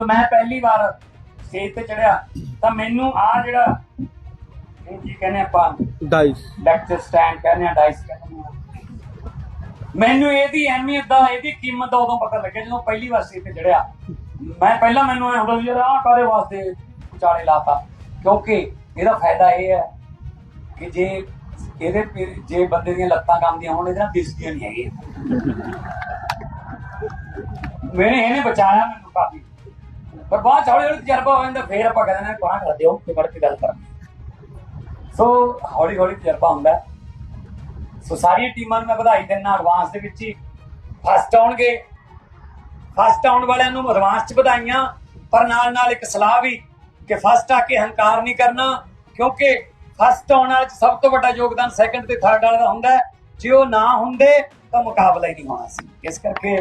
ਮੈਂ ਪਹਿਲੀ ਵਾਰ ਸਟੇਜ ਤੇ ਚੜਿਆ ਤਾਂ ਮੈਨੂੰ ਆ ਜਿਹੜਾ ਇਹ ਕੀ ਕਹਿੰਦੇ ਆਪਾਂ? ਡਾਈਸ ਲੈਕਚਰ ਸਟੈਂਡ ਕਹਿੰਦੇ ਆ ਡਾਈਸ ਕਹਿੰਦੇ ਆ। ਮੈਨੂੰ ਇਹਦੀ ਅਹਿਮੀਅਤ ਦਾ ਇਹਦੀ ਕੀਮਤ ਦਾ ਉਦੋਂ ਪਤਾ ਲੱਗਿਆ ਜਦੋਂ ਪਹਿਲੀ ਵਾਰ ਸਟੇਜ ਤੇ ਚੜਿਆ। ਮੈਂ ਪਹਿਲਾਂ ਮੈਨੂੰ ਇਹ ਹੁੰਦਾ ਸੀ ਯਾਰ ਆਹ ਕਾਰੇ ਵਾਸਤੇ ਵਿਚਾਲੇ ਲਾਤਾ? ਕਿਉਂਕਿ ਇਹਦਾ ਫਾਇਦਾ ਇਹ ਹੈ ਕਿ ਜੇ ਇਹਦੇ ਜੇ ਬੰਦੇ ਦੀਆਂ ਲੱਤਾਂ ਕੰਮਦੀਆਂ ਹੋਣ ਇਹਦੇ ਨਾਲ ਦਿਸਦੀਆਂ ਨਹੀਂ ਹੈਗੀਆਂ। ਮੈਨੇ ਇਹਨੇ ਬਚਾਇਆ ਮੈਨੂੰ ਕਾਫੀ। ਪਰ ਬਾਅਦ ਹੌਲੀ ਹੌਲੀ ਤਜਰਬਾ ਹੋ ਜਾਂਦਾ, ਫੇਰ ਆਪਾਂ ਕਹਿੰਦੇ ਨੇ ਬਾਹਰ ਕਰ ਦਿਓ ਤੇ ਵੜ ਕੇ ਗੱਲ ਕਰਾਂਗੇ ਸੋ ਹੌਲੀ ਹੌਲੀ ਤਜਰਬਾ ਹੁੰਦਾ। ਸੋ ਸਾਰੀਆਂ ਟੀਮਾਂ ਨੂੰ ਮੈਂ ਵਧਾਈ ਦਿੰਦਾ ਐਡਵਾਂਸ ਦੇ ਵਿੱਚ ਹੀ। ਫਸਟ ਆਉਣਗੇ। ਫਸਟ ਆਉਣ ਵਾਲਿਆਂ ਨੂੰ ਐਡਵਾਂਸ ਚ ਵਧਾਈਆਂ, ਪਰ ਨਾਲ ਨਾਲ ਇੱਕ ਸਲਾਹ ਵੀ ਕਿ ਫਸਟ ਆ ਕੇ ਹੰਕਾਰ ਨਹੀਂ ਕਰਨਾ, ਕਿਉਂਕਿ ਫਸਟ ਆਉਣ ਵਾਲੇ ਸਭ ਤੋਂ ਵੱਡਾ ਯੋਗਦਾਨ ਸੈਕੰਡ ਤੇ ਥਰਡ ਵਾਲੇ ਦਾ ਹੁੰਦਾ ਜੇ ਉਹ ਨਾ ਹੁੰਦੇ, ਤਾਂ ਮੁਕਾਬਲਾ ਹੀ ਨਹੀਂ ਹੋਣਾ ਸੀ। ਇਸ ਕਰਕੇ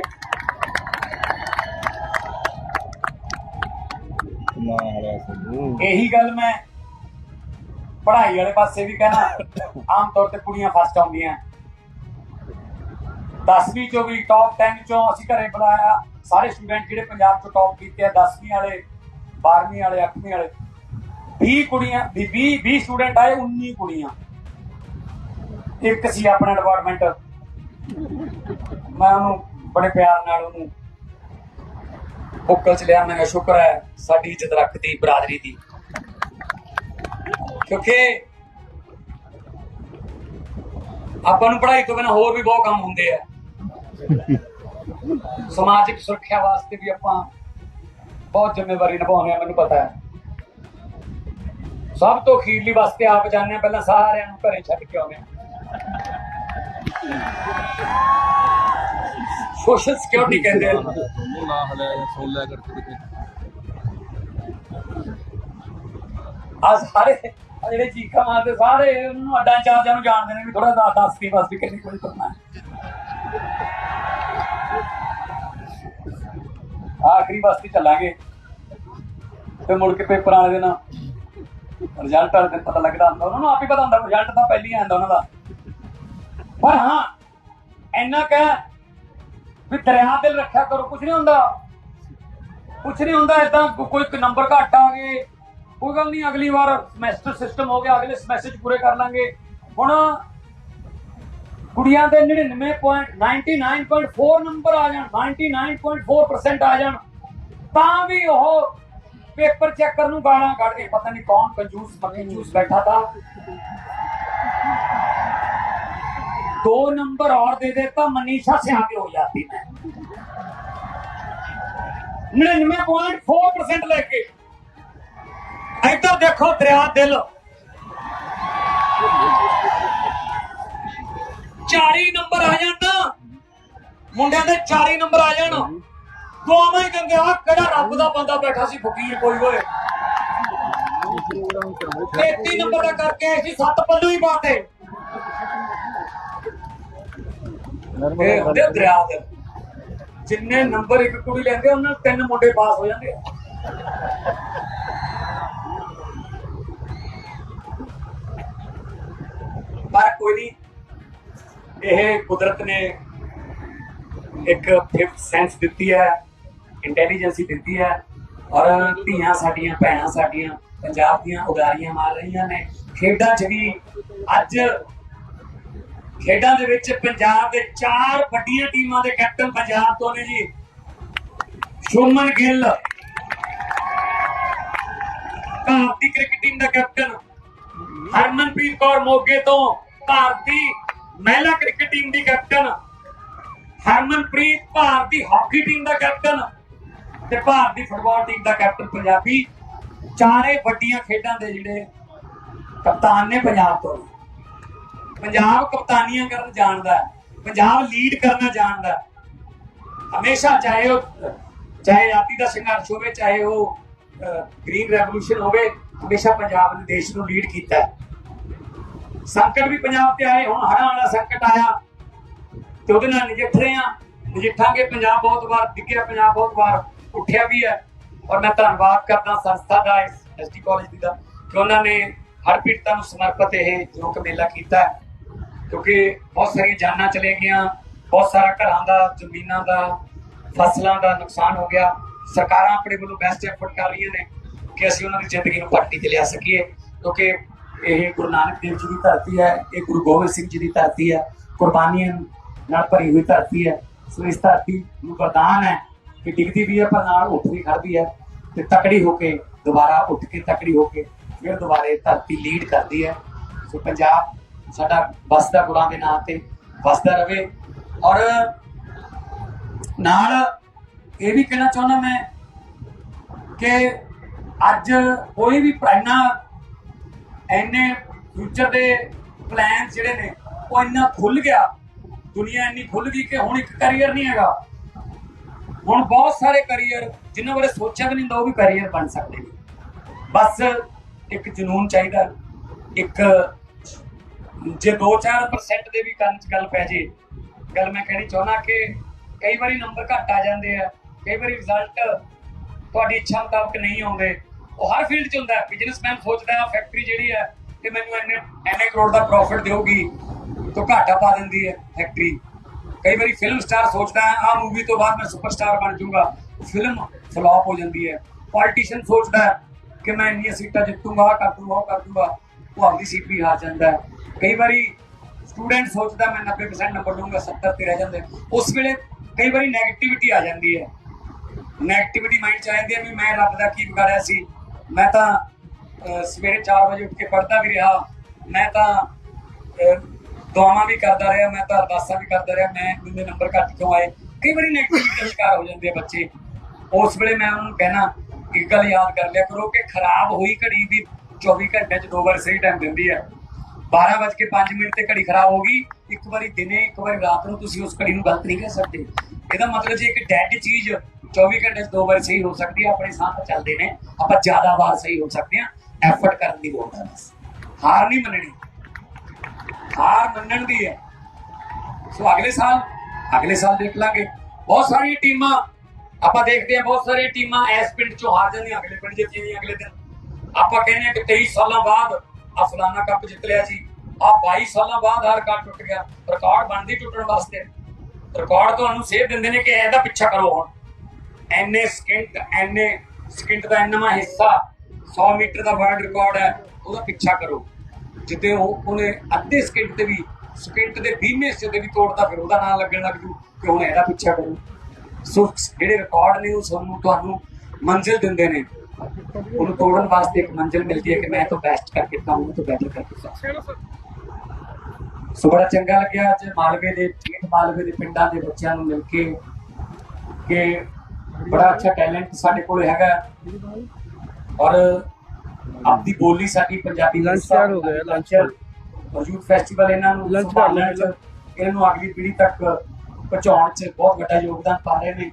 ਇਹੀ ਗੱਲ ਮੈਂ ਪੜ੍ਹਾਈ ਵਾਲੇ ਪਾਸੇ ਵੀ ਕਹਿਣਾ, ਆਮ ਤੌਰ ਤੇ ਕੁੜੀਆਂ ਫਸਟ ਆਉਂਦੀਆਂ। 10ਵੀਂ ਚੋਂ ਵੀ ਟੌਪ 10 ਚੋਂ ਅਸੀਂ ਘਰੇ ਬੁਲਾਇਆ ਸਾਰੇ ਸਟੂਡੈਂਟ ਜਿਹੜੇ ਪੰਜਾਬ ਚੋਂ ਟੌਪ ਕੀਤੇ ਆ 10ਵੀਂ ਵਾਲੇ 12ਵੀਂ ਵਾਲੇ 8ਵੀਂ ਵਾਲੇ 20 ਕੁੜੀਆਂ 20 20 ਸਟੂਡੈਂਟ ਆਏ 19 ਕੁੜੀਆਂ। ਇੱਕ ਸੀ ਆਪਣਾ ਡਿਪਾਰਟਮੈਂਟ ਮੈਂ ਉਹਨੂੰ ਬੜੇ ਪਿਆਰ ਨਾਲ ਉਹਨੂੰ ਬੁੱਕਲ ਚ ਲਿਆ, ਮੈਂ ਸ਼ੁਕਰ ਹੈ ਸਾਡੀ ਇੱਜ਼ਤ ਰੱਖਦੀ ਬਰਾਦਰੀ ਦੀ। ਕਿਉਂਕਿ ਆਪਾਂ ਨੂੰ ਪੜ੍ਹਾਈ ਤੋਂ ਬਿਨਾਂ ਹੋਰ ਵੀ ਬਹੁਤ ਕੰਮ ਹੁੰਦੇ ਆ। ਸਮਾਜਿਕ ਸੁਰੱਖਿਆ ਵਾਸਤੇ ਵੀ ਆਪਾਂ ਬਹੁਤ ਜ਼ਿੰਮੇਵਾਰੀ ਨਿਭਾਉਂਦੇ ਆ, ਮੈਨੂੰ ਪਤਾ ਹੈ। ਸਭ ਤੋਂ ਅਖੀਰਲੀ ਵਾਸਤੇ ਆਪ ਜਾਂਦੇ ਆ ਪਹਿਲਾਂ ਸਾਰਿਆਂ ਨੂੰ ਘਰੇ ਛੱਡ ਕੇ ਆਉਂਦੇ ਆ ਸੋਸ਼ਲ ਸਿਕਿਉਰਿਟੀ ਕਹਿੰਦੇ ਆ। ਤੁਹਾਨੂੰ ਨਾ ਹਲਿਆ ਸੁਣ ਲਿਆ ਕਰ ਤੇ ਆ ਸਾਰੇ ਆ ਜਿਹੜੇ ਚੀਖਾਂ ਮਾਰਦੇ ਸਾਰੇ ਉਹਨੂੰ ਅੱਡਾਂ ਚਾਰਜਾਂ ਨੂੰ ਜਾਣਦੇ ਨੇ ਵੀ ਥੋੜਾ ਦਾ ਦੱਸ ਕੇ ਬਸ ਵੀ ਕਿੰਨੀ ਕੋਈ ਕਰਨਾ ਆਖਰੀ ਵਾਸਤੇ ਚੱਲਾਂਗੇ। ਤੇ ਮੁੜ ਕੇ ਪੇਪਰਾਂ ਵਾਲੇ ਦਿਨ ਰਿਜ਼ਲਟ ਵਾਲੇ ਦਿਨ ਪਤਾ ਲੱਗਦਾ ਹੁੰਦਾ ਉਹਨਾਂ ਨੂੰ ਆਪ ਹੀ ਪਤਾ ਹੁੰਦਾ ਰਿਜ਼ਲਟ ਤਾਂ ਪਹਿਲੀ ਆਉਂਦਾ ਉਹਨਾਂ ਦਾ। ਪਰ ਹਾਂ ਇੰਨਾ ਕਹਿ ਵੀ ਦਰਿਆ ਦਿਲ ਰੱਖਿਆ ਕਰੋ ਕੁਝ ਨਹੀਂ ਹੁੰਦਾ। ਕੁਝ ਨਹੀਂ ਹੁੰਦਾ ਇਦਾਂ ਕੋਈ ਨੰਬਰ ਘੱਟ ਆ ਗਏ। ਕੋਈ ਗੱਲ ਨਹੀਂ, ਅਗਲੀ ਵਾਰ ਸਮੈਸਟਰ ਸਿਸਟਮ ਹੋ ਗਿਆ, ਅਗਲੇ ਸਮੈਸਟਰ ਪੂਰੇ ਕਰ ਲਾਂਗੇ। ਹੁਣ ਕੁੜੀਆਂ ਦੇ 99.99.4 ਨੰਬਰ ਆ ਜਾਣ 99.4% ਆ ਜਾਣ, ਤਾਂ ਵੀ ਉਹ ਪੇਪਰ ਚੈੱਕਰ ਨੂੰ ਗਾਲਾਂ ਕੱਢ ਕੇ ਪਤਾ ਨਹੀਂ ਕੌਣ, ਕੰਜੂਸ ਕੰਜੂਸ ਬੈਠਾ था दो नंबर और दे देता मनीषा से आगे हो जाती मैं निन्यानवे पॉइंट फोर परसेंट लेके ਇੱਧਰ ਦੇਖੋ ਦਰਿਆ ਦਿਲ 40 ਨੰਬਰ ਆ ਜਾਣ ਨਾ ਮੁੰਡਿਆਂ ਦੇ 40 ਨੰਬਰ ਆ ਜਾਣ ਦੋਵਾਂ ਹੀ ਕਹਿੰਦੇ ਆ ਕਿਹੜਾ ਰੱਬ ਦਾ ਬੰਦਾ ਬੈਠਾ ਸੀ ਫਕੀਰ ਕੋਈ ਹੋਏ 33 ਨੰਬਰ ਦਾ ਕਰਕੇ ਆਏ ਸੀ ਸੱਤ ਪੱਲੂ ਹੀ ਬਾਤੇ ਇਹ ਹੁੰਦੇ ਦਰਿਆ ਦੇ। ਜਿੰਨੇ ਨੰਬਰ ਇੱਕ ਕੁੜੀ ਲੈਂਦੇ ਉਹਨਾਂ ਤਿੰਨ ਮੁੰਡੇ ਪਾਸ ਹੋ ਜਾਂਦੇ ਆ। ਪਰ ਕੋਈ ਨਹੀਂ ਇਹ ਕੁਦਰਤ ਨੇ ਇੱਕ ਫਿਫਥ ਸੈਂਸ ਦਿੱਤੀ ਹੈ ਇੰਟੈਲੀਜੈਂਸੀ ਦਿੱਤੀ ਹੈ ਔਰ ਧੀਆਂ ਸਾਡੀਆਂ ਭੈਣਾਂ ਸਾਡੀਆਂ ਪੰਜਾਬ ਦੀਆਂ ਉਡਾਰੀਆਂ ਮਾਰ ਰਹੀਆਂ ਨੇ। ਖੇਡਾਂ 'ਚ ਵੀ ਅੱਜ ਖੇਡਾਂ ਦੇ ਵਿੱਚ ਪੰਜਾਬ ਦੇ ਚਾਰ ਵੱਡੀਆਂ ਟੀਮਾਂ ਦੇ ਕੈਪਟਨ ਪੰਜਾਬ ਤੋਂ ਨੇ ਜੀ। ਸ਼ੁਮਨ ਗਿੱਲ। ਭਾਰਤੀ ਕ੍ਰਿਕਟ ਟੀਮ ਦਾ ਕੈਪਟਨ। ਹਰਮਨਪ੍ਰੀਤ ਕੌਰ ਮੋਗੇ ਤੋਂ ਭਾਰਤੀ ਮਹਿਲਾ ਕ੍ਰਿਕਟ ਟੀਮ ਦੀ ਕੈਪਟਨ। ਹਰਮਨਪ੍ਰੀਤ ਭਾਰਤੀ ਹਾਕੀ ਟੀਮ ਦਾ ਕੈਪਟਨ। ਤੇ ਭਾਰਤੀ ਫੁੱਟਬਾਲ ਟੀਮ ਦਾ ਕੈਪਟਨ ਪੰਜਾਬੀ। ਚਾਰੇ ਵੱਡੀਆਂ ਖੇਡਾਂ ਦੇ ਜਿਹੜੇ ਕਪਤਾਨ ਨੇ ਪੰਜਾਬ ਤੋਂ ਪੰਜਾਬ ਕਪਤਾਨੀਆਂ ਕਰਨ ਜਾਣਦਾ ਹੈ, ਪੰਜਾਬ ਲੀਡ ਕਰਨਾ ਜਾਣਦਾ ਹੈ। ਹਮੇਸ਼ਾ ਚਾਹੇ ਉਹ, ਚਾਹੇ ਆਜ਼ਾਦੀ ਦਾ ਸੰਘਰਸ਼ ਹੋਵੇ, ਚਾਹੇ ਉਹ ਗ੍ਰੀਨ ਰੈਵੋਲੂਸ਼ਨ ਹੋਵੇ, ਹਮੇਸ਼ਾ ਪੰਜਾਬ ਨੇ ਦੇਸ਼ ਨੂੰ ਲੀਡ ਕੀਤਾ ਸੰਕਟ ਵੀ ਪੰਜਾਬ ਤੇ ਆਏ, ਹੁਣ ਹੜ੍ਹਾਂ ਵਾਲਾ ਸੰਕਟ ਆਇਆ। ਤੇ ਉਹਦੇ ਨਾਲ ਨਜਿੱਠ ਰਹੇ ਆ ਨਜਿੱਠਾਂਗੇ, ਪੰਜਾਬ ਬਹੁਤ ਵਾਰ ਡਿੱਗਿਆ, ਪੰਜਾਬ ਬਹੁਤ ਵਾਰ ਉੱਠਿਆ ਵੀ ਹੈ। ਔਰ ਮੈਂ ਧੰਨਵਾਦ ਕਰਦਾ ਸੰਸਥਾ ਦਾ, ਇਸ ਐਸਟੀ ਕਾਲਜ ਦੀ ਦਾ, ਕਿ ਉਹਨਾਂ ਨੇ ਹਰ ਪੀੜਤਾਂ ਨੂੰ ਸਮਰਪਿਤ ਇਹ ਯੋਗ ਮੇਲਾ ਕੀਤਾ ਕਿਉਂਕਿ ਬਹੁਤ ਸਾਰੀਆਂ ਜਾਨਾਂ ਚਲੇ ਗਈਆਂ, ਬਹੁਤ ਸਾਰਾ ਘਰਾਂ ਦਾ, ਜ਼ਮੀਨਾਂ ਦਾ, ਫਸਲਾਂ ਦਾ ਨੁਕਸਾਨ ਹੋ ਗਿਆ। ਸਰਕਾਰਾਂ ਆਪਣੇ ਵੱਲੋਂ ਬੈਸਟ ਐਫਰਟ ਕਰ ਰਹੀਆਂ ਨੇ ਕਿ ਅਸੀਂ ਉਹਨਾਂ ਦੀ ਜ਼ਿੰਦਗੀ ਨੂੰ ਪੱਟੀ ਤੇ ਲਿਆ ਸਕੀਏ। ਕਿਉਂਕਿ ਇਹ ਗੁਰੂ ਨਾਨਕ ਦੇਵ ਜੀ ਦੀ ਧਰਤੀ ਹੈ, ਇਹ ਗੁਰੂ ਗੋਬਿੰਦ ਸਿੰਘ ਜੀ ਦੀ ਧਰਤੀ ਹੈ, ਕੁਰਬਾਨੀਆਂ ਨਾਲ ਭਰੀ ਹੋਈ ਧਰਤੀ ਹੈ। ਸੋ ਇਸ ਧਰਤੀ ਨੂੰ ਵਰਦਾਨ ਹੈ ਕਿ ਡਿੱਗਦੀ ਵੀ ਹੈ, ਪਰ ਨਾਲ ਉੱਠ ਵੀ ਖੜਦੀ ਹੈ ਤੇ ਤਕੜੀ ਹੋ ਕੇ ਦੁਬਾਰਾ ਉੱਠ ਕੇ ਤਕੜੀ ਹੋ ਕੇ ਫਿਰ ਦੁਬਾਰੇ ਧਰਤੀ ਲੀਡ ਕਰਦੀ ਹੈ। ਸੋ ਪੰਜਾਬ ਸਾਡਾ ਵਸਦਾ ਗੁਰਾਂ ਦੇ ਨਾਂ ਤੇ ਵਸਦਾ ਰਵੇ। ਔਰ ਨਾਲ ਇਹ ਵੀ ਕਹਿਣਾ ਚਾਹੁੰਦਾ ਮੈਂ ਕਿ ਅੱਜ ਕੋਈ ਵੀ ਪ੍ਰਾਈਨਾ ਐਨੇ ਫਿਊਚਰ ਦੇ ਪਲਾਨ ਜਿਹੜੇ ਨੇ, ਉਹ ਇੰਨਾ ਖੁੱਲ ਗਿਆ। ਦੁਨੀਆ ਇੰਨੀ ਖੁੱਲ ਗਈ ਕਿ ਹੁਣ ਇੱਕ ਕੈਰੀਅਰ ਨਹੀਂ ਹੈਗਾ। ਹੁਣ ਬਹੁਤ ਸਾਰੇ ਕੈਰੀਅਰ ਜਿਨ੍ਹਾਂ ਬਾਰੇ ਸੋਚਿਆ ਵੀ ਨਹੀਂ ਹੁੰਦਾ, ਉਹ ਵੀ ਕੈਰੀਅਰ ਬਣ ਸਕਦੇ ਨੇ। ਬਸ ਇੱਕ ਜਨੂਨ ਚਾਹੀਦਾ, ਇੱਕ ਜੇ 2-4% ਦੇ ਵੀ ਕੰਨ 'ਚ ਗੱਲ ਪੈ ਜੇ, ਗੱਲ ਮੈਂ ਕਹਿਣੀ ਚਾਹੁੰਦਾ ਕਿ ਕਈ ਵਾਰੀ ਨੰਬਰ ਘੱਟ ਆ ਜਾਂਦੇ ਆ, ਕਈ ਵਾਰੀ ਰਿਜ਼ਲਟ ਤੁਹਾਡੀ ਇੱਛਾ ਮੁਤਾਬਕ ਨਹੀਂ ਆਉਂਦੇ। ਉਹ ਹਰ ਫੀਲਡ 'ਚ ਹੁੰਦਾ ਬਿਜ਼ਨਸਮੈਨ ਸੋਚਦਾ ਹੈ ਫੈਕਟਰੀ ਜਿਹੜੀ ਹੈ, ਕਿ ਮੈਨੂੰ ਇੰਨੇ ਇੰਨੇ ਕਰੋੜ ਦਾ ਪ੍ਰੋਫਿਟ ਦੇਊਗੀ, ਤਾਂ ਘਾਟਾ ਪਾ ਦਿੰਦੀ ਹੈ ਫੈਕਟਰੀ ਕਈ ਵਾਰੀ ਫਿਲਮ ਸਟਾਰ ਸੋਚਦਾ ਹੈ ਆ ਮੂਵੀ ਤੋਂ ਬਾਅਦ ਮੈਂ ਸੁਪਰਸਟਾਰ ਬਣ ਜਾਊਂਗਾ। ਫਿਲਮ ਫਲॉप ਹੋ ਜਾਂਦੀ ਹੈ। ਪੋਲੀਟੀਸ਼ੀਅਨ ਸੋਚਦਾ ਹੈ ਕਿ ਮੈਂ ਇੰਨੀਆਂ ਸੀਟਾਂ ਜਿੱਤੂਗਾ, ਆਹ ਕਰ ਦੂੰਗਾ, ਉਹ ਕਰ ਦੂੰਗਾ। ਉਹ ਆਪਣੀ ਸੀਟ ਵੀ ਹਾਰ ਜਾਂਦਾ ਹੈ। ਕਈ ਵਾਰੀ ਸਟੂਡੈਂਟ ਸੋਚਦਾ ਮੈਂ 90% ਨੰਬਰ ਲਊਂਗਾ 70 ਤੇ ਰਹਿ ਜਾਂਦੇ ਉਸ ਵੇਲੇ ਕਈ ਵਾਰੀ 네ਗੇਟਿਵਿਟੀ ਆ ਜਾਂਦੀ ਹੈ। ਨੈਗੇਟਿਵਿਟੀ ਮਾਈਂਡ ਚ ਆ ਜਾਂਦੀ ਹੈ ਵੀ ਮੈਂ ਰੱਬ ਦਾ ਕੀ ਵਿਗਾੜਿਆ ਸੀ। ਮੈਂ ਤਾਂ ਸਵੇਰੇ 4 ਵਜੇ ਉੱਠ ਕੇ ਪੜ੍ਹਦਾ ਵੀ ਰਿਹਾ। ਮੈਂ ਤਾਂ ਦੁਆਵਾਂ ਵੀ ਕਰਦਾ ਰਿਹਾ, ਮੈਂ ਤਾਂ ਅਰਦਾਸਾਂ ਵੀ ਕਰਦਾ ਰਿਹਾ। ਮੈਂ ਮੇਰੇ ਨੰਬਰ ਘੱਟ ਕਿਉਂ ਆਏ? ਕਈ ਵਾਰੀ ਨੈਗੇਟਿਵਿਟੀ ਦਾ ਸ਼ਿਕਾਰ ਹੋ ਜਾਂਦੇ ਆ ਬੱਚੇ। ਉਸ ਵੇਲੇ ਮੈਂ ਉਹਨੂੰ ਕਹਿਣਾ, ਇੱਕ ਗੱਲ ਯਾਦ ਕਰ ਲਿਆ ਕਰੋ ਕਿ ਖਰਾਬ ਹੋਈ ਘੜੀ ਦੀ 24 ਘੰਟੇ ਚ ਦੋ ਵਾਰ ਸਹੀ ਟਾਈਮ ਦਿੰਦੀ ਹੈ। 12 ਵੱਜ ਕੇ 5 ਮਿੰਟ ਤੇ ਘੜੀ ਖਰਾਬ ਹੋ ਗਈ। ਇੱਕ ਵਾਰੀ ਦਿਨੇ, ਇੱਕ ਵਾਰੀ ਰਾਤ ਨੂੰ ਤੁਸੀਂ ਉਸ ਘੜੀ ਨੂੰ ਗਲਤ ਨਹੀਂ ਕਹਿ ਸਕਦੇ। ਇਹਦਾ ਮਤਲਬ ਜੇ ਇੱਕ ਡੈਡ ਚੀਜ਼ 24 ਘੰਟੇ 'ਚ ਦੋ ਵਾਰ ਸਹੀ ਹੋ ਸਕਦੀ ਹੈ, ਆਪਣੇ ਸਾਹ ਚੱਲਦੇ ਨੇ। ਆਪਾਂ ਜ਼ਿਆਦਾ ਵਾਰ ਸਹੀ ਹੋ ਸਕਦੇ ਹਾਂ। ਐਫਰਟ ਕਰਨ ਦੀ ਲੋੜ ਹੈ ਹਾਰ ਨਹੀਂ ਮੰਨਣੀ। ਹਾਰ ਮੰਨਣ ਦੀ ਹੈ। ਸੋ ਅਗਲੇ ਸਾਲ ਅਗਲੇ ਸਾਲ ਦੇਖ ਲਾਂਗੇ। ਬਹੁਤ ਸਾਰੀਆਂ ਟੀਮਾਂ, ਆਪਾਂ ਦੇਖਦੇ ਹਾਂ ਬਹੁਤ ਸਾਰੀਆਂ ਟੀਮਾਂ ਇਸ ਪਿੰਡ ਚੋਂ ਹਾਰ ਜਾਂਦੀਆਂ, ਅਗਲੇ ਪਿੰਡ ਜਿੱਤੀਆਂ ਅਗਲੇ ਦਿਨ। ਆਪਾਂ ਕਹਿੰਦੇ ਹਾਂ ਕਿ 23 ਸਾਲਾਂ ਬਾਅਦ ਆ ਫਲਾਨਾ ਕੱਪ ਜਿੱਤ ਲਿਆ ਸੀ ਆ 22 ਸਾਲਾਂ ਬਾਅਦ ਹਰ ਕੱਪ ਟੁੱਟ ਗਿਆ। ਰਿਕਾਰਡ ਬਣਦੀ ਟੁੱਟਣ ਵਾਸਤੇ। ਰਿਕਾਰਡ ਤੁਹਾਨੂੰ ਸੇਧ ਦਿੰਦੇ ਨੇ ਕਿ ਇਹਦਾ ਪਿੱਛਾ ਕਰੋ ਹੁਣ। ਐਨੇ ਸਕਿੰਟ ਐਨੇ ਸਕਿੰਟ ਦਾ ਇੰਨਾ ਹਿੱਸਾ 100 ਮੀਟਰ ਦਾ ਵਰਲਡ ਰਿਕਾਰਡ ਹੈ, ਉਹਦਾ ਪਿੱਛਾ ਕਰੋ। ਜਿੱਤੇ ਉਹ ਉਹਨੇ ਅੱਧੇ ਸਕਿੰਟ ਤੇ ਵੀ, ਸਕਿੰਟ ਦੇ 20ਵੇਂ ਹਿੱਸੇ ਤੇ ਵੀ ਤੋੜਦਾ, ਫਿਰ ਉਹਦਾ ਨਾਂ ਲੱਗਣ ਲੱਗ ਜੂ ਕਿ ਹੁਣ ਇਹਦਾ ਪਿੱਛਾ ਕਰੋ। ਸੋ ਜਿਹੜੇ ਰਿਕਾਰਡ ਨੇ, ਉਹ ਸਾਨੂੰ ਤੁਹਾਨੂੰ ਮੰਜ਼ਿਲ ਦਿੰਦੇ ਨੇ। ਉਹਨੂੰ ਤੋੜਨ ਵਾਸਤੇ ਇੱਕ ਮੰਜ਼ਿਲ ਮਿਲਦੀ ਹੈ ਕਿ ਮੈਂ ਤਾਂ ਬੈਸਟ ਕਰਕੇ ਦਿਖਾਊਂਗਾ ਤਾਂ ਬੈਟਰ ਕਰਕੇ ਦਿਖਾਊਂਗਾ ਸੋ ਬੜਾ ਚੰਗਾ ਲੱਗਿਆ ਅੱਜ ਮਾਲਵੇ ਦੇ ਠੇਠ ਮਾਲਵੇ ਦੇ ਪਿੰਡਾਂ ਦੇ ਬੱਚਿਆਂ ਨੂੰ ਮਿਲ ਕੇ ਕਿ ਬੜਾ ਅੱਛਾ ਟੈਲੈਂਟ ਸਾਡੇ ਕੋਲ ਹੈਗਾ। ਔਰ ਆਪਦੀ ਬੋਲੀ ਸਾਡੀ ਪੰਜਾਬੀ Lunch ਤਿਆਰ ਹੋ ਗਿਆ, lunch ਯੂਥ ਫੈਸਟੀਵਲ ਇਹਨਾਂ ਨੂੰ ਸੰਭਾਲਣ ਕਰ ਚ ਇਹਨਾਂ ਨੂੰ ਅਗਲੀ ਪੀੜ੍ਹੀ ਤੱਕ ਪਹੁੰਚਾਉਣ ਚ ਬਹੁਤ ਵੱਡਾ ਯੋਗਦਾਨ ਪਾ ਰਹੇ ਨੇ।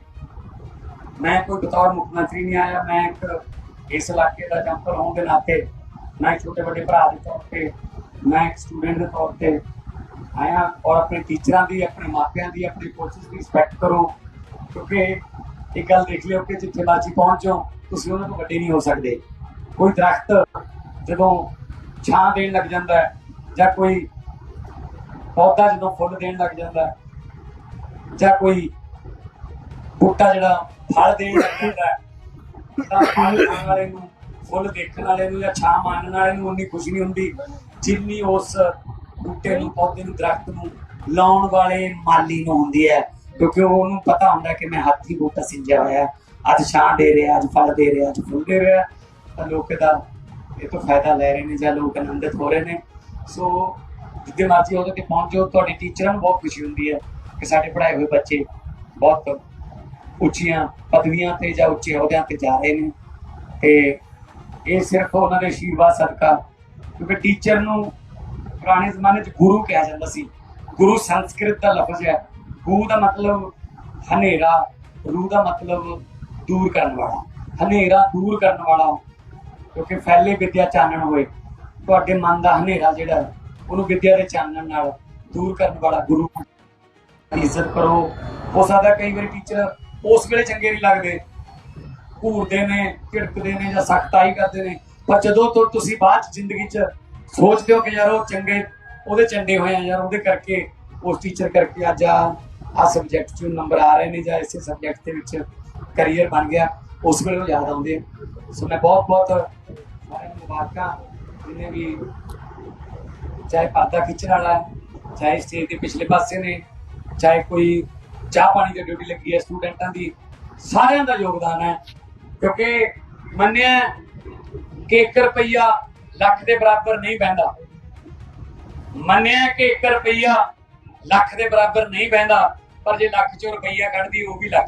ਮੈਂ ਕੋਈ ਬਤੌਰ ਮੁੱਖ ਮੰਤਰੀ ਨਹੀਂ ਆਇਆ ਮੈਂ ਇੱਕ ਇਸ ਇਲਾਕੇ ਦਾ ਜੰਪਰ ਹੋਣ ਦੇ ਨਾਤੇ ਮੈਂ ਇੱਕ ਛੋਟੇ ਵੱਡੇ ਭਰਾ ਦੇ ਤੌਰ ਤੇ, ਮੈਂ ਇੱਕ ਸਟੂਡੈਂਟ ਦੇ ਤੌਰ ਤੇ ਆਇਆ ਔਰ ਆਪਣੇ ਟੀਚਰਾਂ ਦੀ, ਆਪਣੇ ਮਾਪਿਆਂ ਦੀ, ਆਪਣੀ ਕੋਸ਼ਿਸ਼ ਦੀ ਰਿਸਪੈਕਟ ਕਰੋ। ਕਿਉਂਕਿ ਇੱਕ ਗੱਲ ਦੇਖ ਲਿਓ ਕਿ ਜਿੱਥੇ ਮਰਜ਼ੀ ਪਹੁੰਚੋ ਤੁਸੀਂ ਉਹਨਾਂ ਤੋਂ ਵੱਡੇ ਨਹੀਂ ਹੋ ਸਕਦੇ। ਕੋਈ ਦਰਖਤ ਜਦੋਂ ਛਾਂ ਦੇਣ ਲੱਗ ਜਾਂਦਾ ਹੈ ਜਾਂ ਕੋਈ ਪੌਦਾ ਜਦੋਂ ਫੁੱਲ ਦੇਣ ਲੱਗ ਜਾਂਦਾ ਹੈ ਜਾਂ ਕੋਈ ਬੂਟਾ ਜਿਹੜਾ ਫਲ ਦੇਣ ਲੱਗ ਜਾਂਦਾ ਹੈ ਤਾਂ ਫਲ ਵਾਲੇ ਨੂੰ ਫੁੱਲ ਦੇਖਣ ਵਾਲੇ ਨੂੰ ਜਾਂ ਛਾਂ ਮਾਣਨ ਵਾਲੇ ਨੂੰ ਉਨੀ ਖੁਸ਼ੀ ਨਹੀਂ ਹੁੰਦੀ ਜਿੰਨੀ ਉਸ ਬੂਟੇ ਨੂੰ ਪੌਦੇ ਨੂੰ ਦਰਖਤ ਨੂੰ ਲਾਉਣ ਵਾਲੇ ਮਾਲੀ ਨੂੰ ਹੁੰਦੀ ਹੈ ਕਿਉਂਕਿ ਉਹਨੂੰ ਪਤਾ ਹੁੰਦਾ ਕਿ ਮੈਂ ਹੱਥੀ ਬੂਟਾ ਸਿੰਜਿਆ ਹੋਇਆ ਅੱਜ ਛਾਂ ਦੇ ਰਿਹਾ ਅੱਜ ਫਲ ਦੇ ਰਿਹਾ ਅੱਜ ਫੁੱਲ ਦੇ ਰਿਹਾ ਤਾਂ ਲੋਕ ਇਹਦਾ ਇਹ ਤੋਂ ਫਾਇਦਾ ਲੈ ਰਹੇ ਨੇ ਜਾਂ ਲੋਕ ਆਨੰਦਿਤ ਹੋ ਰਹੇ ਨੇ ਸੋ ਜਿੱਦੇ ਮਰਜ਼ੀ ਉਹਦੇ ਤੇ ਪਹੁੰਚੋ ਤੁਹਾਡੇ ਟੀਚਰਾਂ ਨੂੰ ਬਹੁਤ ਖੁਸ਼ੀ ਹੁੰਦੀ ਹੈ ਕਿ ਸਾਡੇ ਪੜ੍ਹਾਏ ਹੋਏ ਬੱਚੇ ਬਹੁਤ ਉੱਚੀਆਂ ਪਦਵੀਆਂ ਤੇ ਜਾਂ ਉੱਚੇ ਅਹੁਦਿਆਂ ਤੇ ਜਾ ਰਹੇ ਨੇ। ਤੇ ਇਹ ਸਿਰਫ ਉਹਨਾਂ ਦੇ ਆਸ਼ੀਰਵਾਦ ਸਦਕਾ, ਕਿਉਂਕਿ ਟੀਚਰ ਨੂੰ ਪੁਰਾਣੇ ਜ਼ਮਾਨੇ 'ਚ ਗੁਰੂ ਕਿਹਾ ਜਾਂਦਾ ਸੀ। ਗੁਰੂ ਸੰਸਕ੍ਰਿਤ ਦਾ ਲਫ਼ਜ਼ ਹੈ। ਗੂ ਦਾ ਮਤਲਬ ਹਨੇਰਾ ਰੂ ਦਾ ਮਤਲਬ ਦੂਰ ਕਰਨ ਵਾਲਾ। ਹਨੇਰਾ ਦੂਰ ਕਰਨ ਵਾਲਾ, ਕਿਉਂਕਿ ਫੈਲੇ ਵਿਦਿਆ ਚਾਨਣ ਹੋਏ। ਤੁਹਾਡੇ ਮਨ ਦਾ ਹਨੇਰਾ ਜਿਹੜਾ, ਉਹਨੂੰ ਵਿਦਿਆ ਦੇ ਚਾਨਣ ਨਾਲ ਦੂਰ ਕਰਨ ਵਾਲਾ ਗੁਰੂ। ਦੀ ਇੱਜ਼ਤ ਕਰੋ। ਹੋ ਸਕਦਾ ਕਈ ਵਾਰੀ ਟੀਚਰ ਉਸ ਵੇਲੇ ਚੰਗੇ ਨਹੀਂ ਲੱਗਦੇ। ਘੂਰਦੇ ਨੇ ਝਿੜਕਦੇ ਨੇ ਜਾਂ ਸਖਤਾਈ ਕਰਦੇ ਨੇ। ਪਰ ਜਦੋਂ ਤੋਂ, ਤੁਸੀਂ ਬਾਅਦ ਜ਼ਿੰਦਗੀ 'ਚ ਸੋਚਦੇ ਹੋ ਕਿ ਯਾਰ ਉਹ ਚੰਗੇ, ਉਹਦੇ ਚੰਡੇ ਹੋਏ ਆ ਯਾਰ, ਉਹਦੇ ਕਰਕੇ, ਉਸ ਟੀਚਰ ਕਰਕੇ ਅੱਜ ਆ ਆ ਸਬਜੈਕਟ 'ਚ ਨੰਬਰ ਆ ਰਹੇ ਨੇ ਜਾਂ ਇਸੇ ਸਬਜੈਕਟ ਦੇ ਵਿੱਚ ਕੈਰੀਅਰ ਬਣ ਗਿਆ, ਉਸ ਵੇਲੇ ਉਹ ਯਾਦ ਆਉਂਦੇ ਆ। ਸੋ ਮੈਂ ਬਹੁਤ ਬਹੁਤ ਸਾਰੇ ਮੁਬਾਰਕਾਂ, ਜਿੰਨੇ ਵੀ ਚਾਹੇ ਪਾਦਾ ਖਿੱਚਣ ਵਾਲਾ ਚਾਹੇ ਸਟੇਜ ਦੇ ਪਿਛਲੇ ਪਾਸੇ ਨੇ, ਚਾਹੇ ਕੋਈ ਚਾਹ ਪਾਣੀ ਦੀ ਡਿਊਟੀ ਲੱਗੀ ਹੈ ਸਟੂਡੈਂਟਾਂ ਦੀ। ਸਾਰਿਆਂ ਦਾ ਯੋਗਦਾਨ ਹੈ, ਕਿਉਂਕਿ ਮੰਨਿਆ ਕਿ 1 ਰੁਪਈਆ ਲੱਖ ਦੇ ਬਰਾਬਰ ਨਹੀਂ ਬਹਿੰਦਾ। ਮੰਨਿਆ ਕਿ 1 ਰੁਪਈਆ ਲੱਖ ਦੇ ਬਰਾਬਰ ਨਹੀਂ ਬਹਿੰਦਾ, ਪਰ ਜੇ ਲੱਖ ਚੋਂ ਰੁਪਈਆ ਕੱਢਦੀ, ਉਹ ਵੀ ਲੱਖ